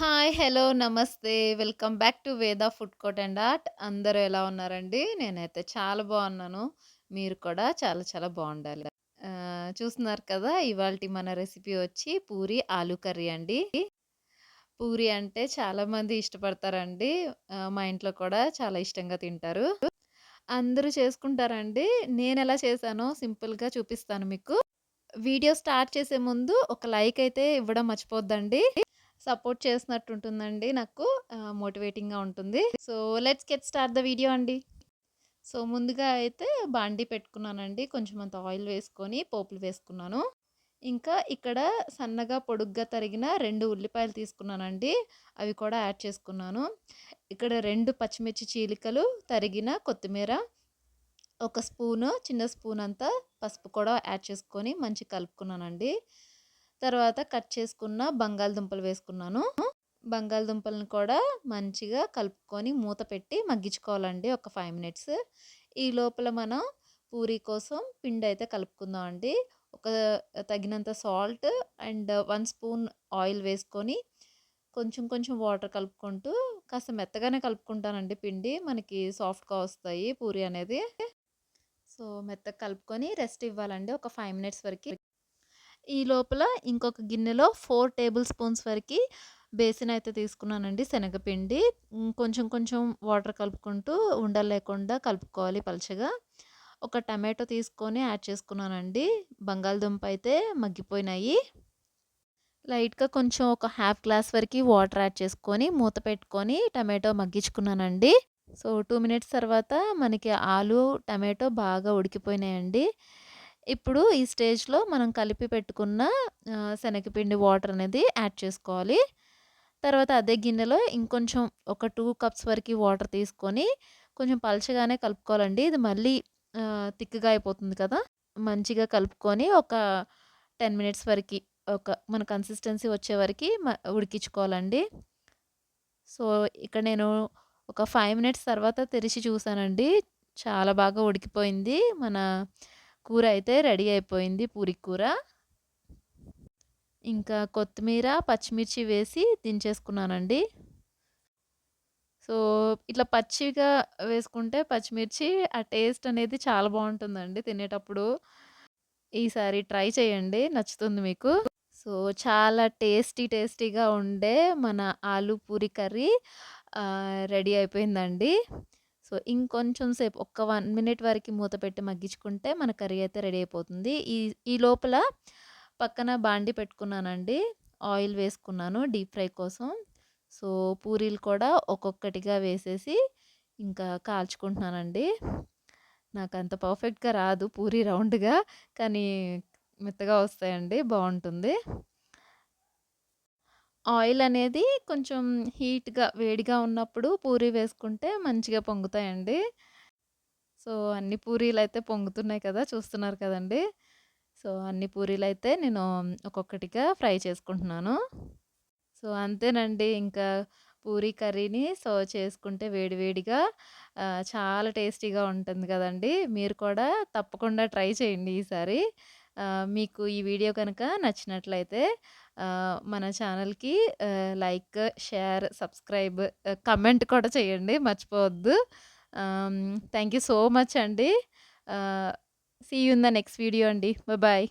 Hi! Hello! నమస్తే. Welcome back to Veda food court and art. అందరూ ఎలా ఉన్నారండి? నేనైతే చాలా బాగున్నాను మీరు కూడా చాలా చాలా బాగుండాలి చూస్తున్నారు కదా! ఇవాళ మన రెసిపీ వచ్చి పూరి ఆలు కర్రీ అండి. పూరి అంటే చాలామంది ఇష్టపడతారండి. మా ఇంట్లో కూడా చాలా ఇష్టంగా తింటారు. అందరూ చేసుకుంటారండి. నేను ఎలా చేశానో సింపుల్‌గా చూపిస్తాను మీకు. వీడియో స్టార్ట్ చేసే ముందు ఒక లైక్ అయితే ఇవ్వడం మర్చిపోద్దండి. సపోర్ట్ చేసినట్టు ఉంటుందండి నాకు. మోటివేటింగ్‌గా ఉంటుంది. So, let's get start the video అండి. సో, ముందుగా అయితే బాండీ పెట్టుకున్నానండి. కొంచెం అంత ఆయిల్ వేసుకొని పోపులు వేసుకున్నాను. ఇంకా ఇక్కడ సన్నగా పొడుగ్గా తరిగిన రెండు ఉల్లిపాయలు తీసుకున్నానండి. అవి కూడా యాడ్ చేసుకున్నాను. ఇక్కడ రెండు పచ్చిమిర్చి చీలికలు, తరిగిన కొత్తిమీర, ఒక స్పూను చిన్న స్పూన్ అంతా పసుపు కూడా యాడ్ చేసుకొని మంచిగా కలుపుకున్నానండి. తర్వాత కట్ చేసుకున్న బంగాళదుంపలు వేసుకున్నాను. బంగాళదుంపలను కూడా మంచిగా కలుపుకొని మూత పెట్టి మగ్గించుకోవాలండి ఒక ఫైవ్ మినిట్స్. ఈ లోపల మనం పూరి కోసం పిండి అయితే కలుపుకుందామండి. ఒక తగినంత salt and one spoon oil వేసుకొని కొంచెం కొంచెం వాటర్ కలుపుకుంటూ కాస్త మెత్తగానే కలుపుకుంటానండి పిండి. మనకి సాఫ్ట్‌గా వస్తాయి పూరి అనేది. సో, మెత్తగా కలుపుకొని రెస్ట్ ఇవ్వాలండి ఒక ఫైవ్ మినిట్స్ వరకు ఈ లోపల ఇంకొక గిన్నెలో ఫోర్ టేబుల్ స్పూన్స్ వరకి బేసిన్ అయితే తీసుకున్నానండి శనగపిండి. కొంచెం కొంచెం వాటర్ కలుపుకుంటూ ఉండలు లేకుండా కలుపుకోవాలి పలచగా. ఒక టమాటో తీసుకొని యాడ్ చేసుకున్నానండి. బంగాళదుంప అయితే మగ్గిపోయినాయి. లైట్‌గా కొంచెం ఒక హాఫ్ గ్లాస్ వరకు వాటర్ యాడ్ చేసుకొని మూత పెట్టుకొని టమాటో మగ్గించుకున్నానండి. సో, టూ మినిట్స్ తర్వాత మనకి ఆలు, టమాటో బాగా ఉడికిపోయినాయండి. ఇప్పుడు ఈ స్టేజ్‌లో మనం కలిపి పెట్టుకున్న శనగపిండి వాటర్ అనేది యాడ్ చేసుకోవాలి. తర్వాత అదే గిన్నెలో ఇంకొంచెం ఒక టూ కప్స్ వరకి వాటర్ తీసుకొని కొంచెం పలచగానే కలుపుకోవాలండి. ఇది మళ్ళీ తిక్కుగా అయిపోతుంది కదా! మంచిగా కలుపుకొని ఒక 10 మినిట్స్ వరకి ఒక మన కన్సిస్టెన్సీ వచ్చే వరకి మ ఉడికించుకోవాలండి. సో, ఇక్కడ నేను ఒక ఫైవ్ మినిట్స్ తర్వాత తెరిచి చూసానండి. చాలా బాగా ఉడికిపోయింది. మన కూర అయితే రెడీ అయిపోయింది పూరి కూర. ఇంకా కొత్తిమీర, పచ్చిమిర్చి వేసి దించేసుకున్నానండి. సో, ఇట్లా పచ్చిగా వేసుకుంటే పచ్చిమిర్చి ఆ టేస్ట్ అనేది చాలా బాగుంటుందండి తినేటప్పుడు. ఈసారి ట్రై చేయండి. నచ్చుతుంది మీకు. సో, చాలా టేస్టీ టేస్టీగా ఉండే మన ఆలు పూరి కర్రీ రెడీ అయిపోయిందండి. సో, ఇంకొంచెం సేపు ఒక్క వన్ మినిట్ వరకు మూత పెట్టి మగ్గించుకుంటే మన కర్రీ అయితే రెడీ అయిపోతుంది. ఈ ఈ లోపల పక్కన బాండీ పెట్టుకున్నానండి. ఆయిల్ వేసుకున్నాను డీప్ ఫ్రై కోసం. సో, పూరీలు కూడా ఒక్కొక్కటిగా వేసేసి ఇంకా కాల్చుకుంటున్నానండి. అంత పర్ఫెక్ట్‌గా రాదు పూరి రౌండ్‌గా. కానీ మెత్తగా వస్తాయండి. బాగుంటుంది ఆయిల్ అనేది కొంచెం హీట్‌గా, వేడిగా ఉన్నప్పుడు పూరి వేసుకుంటే మంచిగా పొంగుతాయండి. సో, అన్ని పూరీలైతే పొంగుతున్నాయి కదా! చూస్తున్నారు కదండీ! సో, అన్ని పూరీలైతే నేను ఒక్కొక్కటిగా ఫ్రై చేసుకుంటున్నాను. సో, అంతేనండి ఇంకా పూరి కర్రీని సర్వ్ చేసుకుంటే వేడి వేడిగా ఆహ్, చాలా టేస్టీగా ఉంటుంది కదండీ! మీరు కూడా తప్పకుండా ట్రై చేయండి ఈసారి. మీకు ఈ వీడియో కనుక నచ్చినట్లయితే మన ఛానల్‌కి లైక్, షేర్, సబ్స్క్రైబ్, కమెంట్ కూడా చేయండి మర్చిపోవద్దు. థ్యాంక్ యూ సో మచ్ అండి. See you in the next video అండి. బాయ్.